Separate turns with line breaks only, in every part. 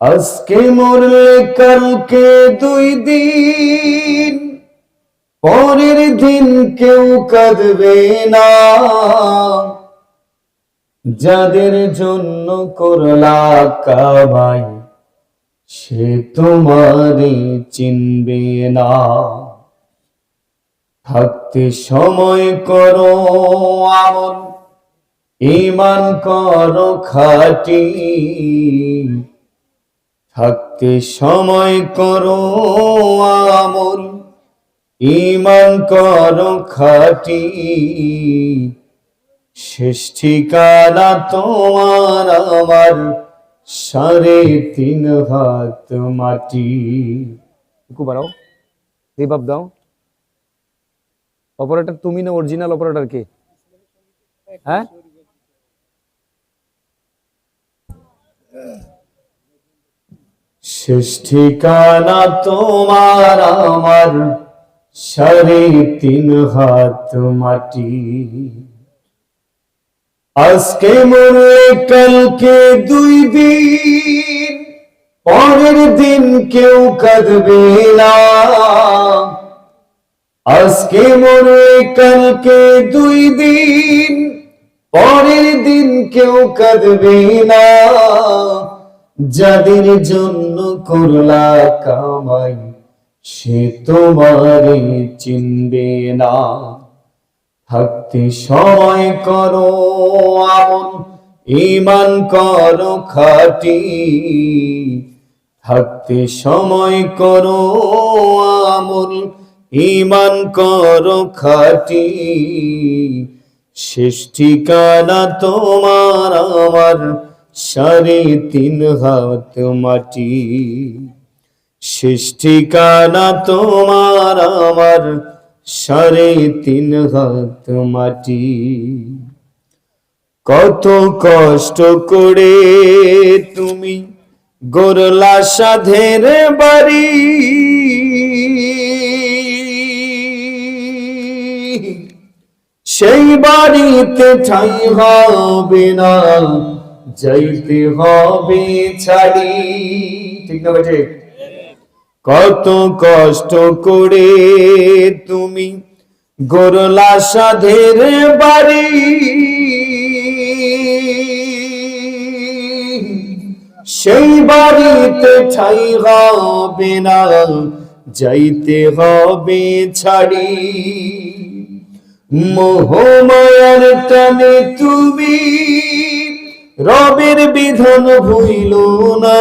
আজকে মরলে কালকে দুই দিন, পরের দিন কেউ কাঁদবে না। যাদের জন্য করলা কাবাই সে তোমারে চিনবে না। থাকতে সময় করো আমন ইমান করো খাটি। থাকতে সময় করো আমল। ইমান করো খাটি। শেষ ঠিকানা তোমার আমার। সাড়ে তিন হাত মাটি।
একটু বাড়াও। রিভাব দাও। অপারেটর তুমি না অরিজিনাল অপারেটর কে? হ্যাঁ?
শেষ ঠিকানা তোমার আমার। সাড়ে তিন হাত মাটি। আজকে মরে কালকে দুই দিন, পরের দিন কেউ কাঁদবে না। আজকে মরে কালকে দুই দিন, পরের দিন কেউ কাঁদবে না। যাদের জন্য করলা কামাই, সে তোমারে চিনবে না। থাকতে সময় করো আমন ইমান করো খাটি। থাকতে সময় করো আমল ইমান করো খাটি। শেষ ঠিকানা তোমার আমার সাড়ে তিন হাত মাটি। শেষ ঠিকানা তোমার আমার সাড়ে তিন হাত মাটি। কত কষ্ট করে তুমি গোরলা সাধের বাড়ি। সেই বাড়িতে ঠাই হবে না। যাইতে হবে ছাড়ি। ঠিক না বেটে কত কষ্ট করে তুমি গোরলা সাধের বাড়ি। সেই বাড়িতে ঠাই হবে না, যাইতে হবে ছাড়ি। মোহমায়ার টানে তুমি রবের বিধান ভুইল না।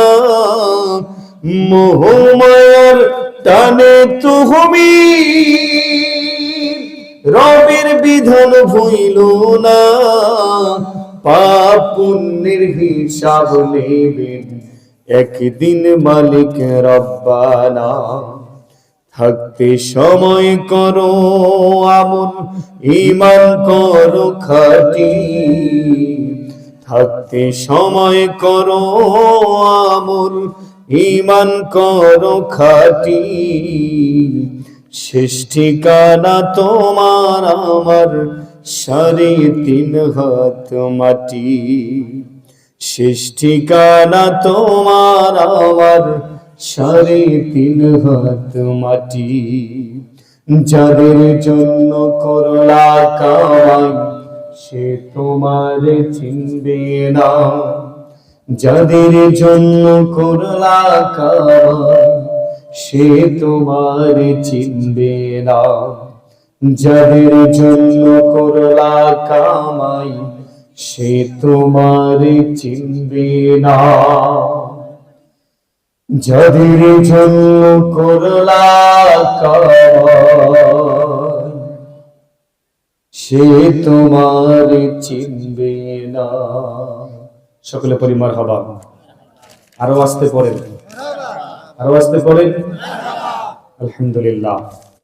মোহমায়ার টানে তুমি রবের বিধান ভুইল না। পাপ পুণ্যের হিসাব নেবেন। একদিন মালিক রব্বানা। থাকতে সময় করো আমন ইমান করো খাটি। থাকতে সময় করো আমল ইমান করো খাটি। শেষ ঠিকানা তোমার আমার, সাড়ে তিন হাত মাটি। শেষ ঠিকানা তোমার আমার, সাড়ে তিন হাত মাটি। যাদের জন্য করলা কামাই সে তোমার চিনবে না। যাদের জন্য করলা সে তোমার চিনবে না। যাদের জন্য করলা কামাই, সে তোমার চিনবে না। যাদের জন্য করলা কামাই সে তোমার চিনবে না। সকলে পরিমার হবা। আরও আসতে পড়েন আরও আসতে পড়েন আলহামদুলিল্লাহ।